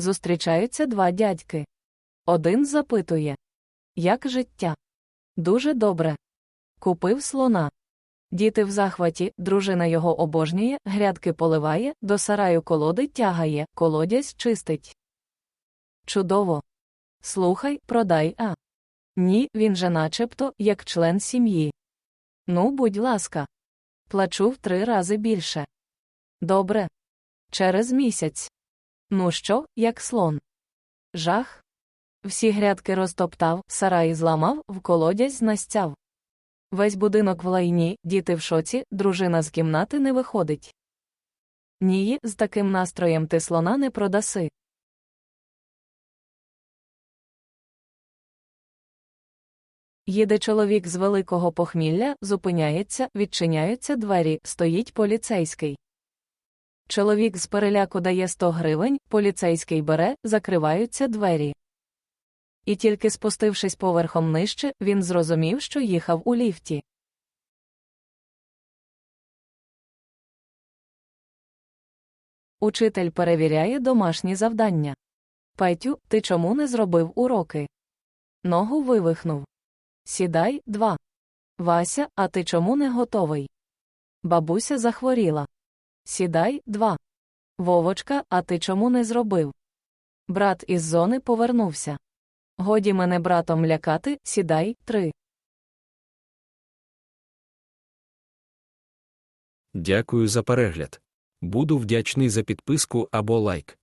Зустрічаються два дядьки. Один запитує Як життя? Дуже добре. Купив слона. Діти в захваті, дружина його обожнює, грядки поливає, до сараю колоди тягає, колодязь чистить. Чудово. Слухай, продай, а. Ні, він же начебто, як член сім'ї. Ну, будь ласка. Плачу в три рази більше. Добре. Через місяць. Ну що, як слон? Жах. Всі грядки розтоптав, сараї зламав, в колодязь настяв. Весь будинок в лайні, діти в шоці, дружина з кімнати не виходить. Ні, з таким настроєм ти слона не продаси. Їде чоловік з великого похмілля, зупиняється, відчиняються двері, стоїть поліцейський. Чоловік з переляку дає 100 гривень, поліцейський бере, закриваються двері. І тільки спустившись поверхом нижче, він зрозумів, що їхав у ліфті. Учитель перевіряє домашні завдання. Петю, ти чому не зробив уроки? Ногу вивихнув. Сідай, два. Вася, а ти чому не готовий? Бабуся захворіла. Сідай, два. Вовочка, а ти чому не зробив? Брат із зони повернувся. Годі мене братом лякати, сідай, три. Дякую за перегляд. Буду вдячний за підписку або лайк.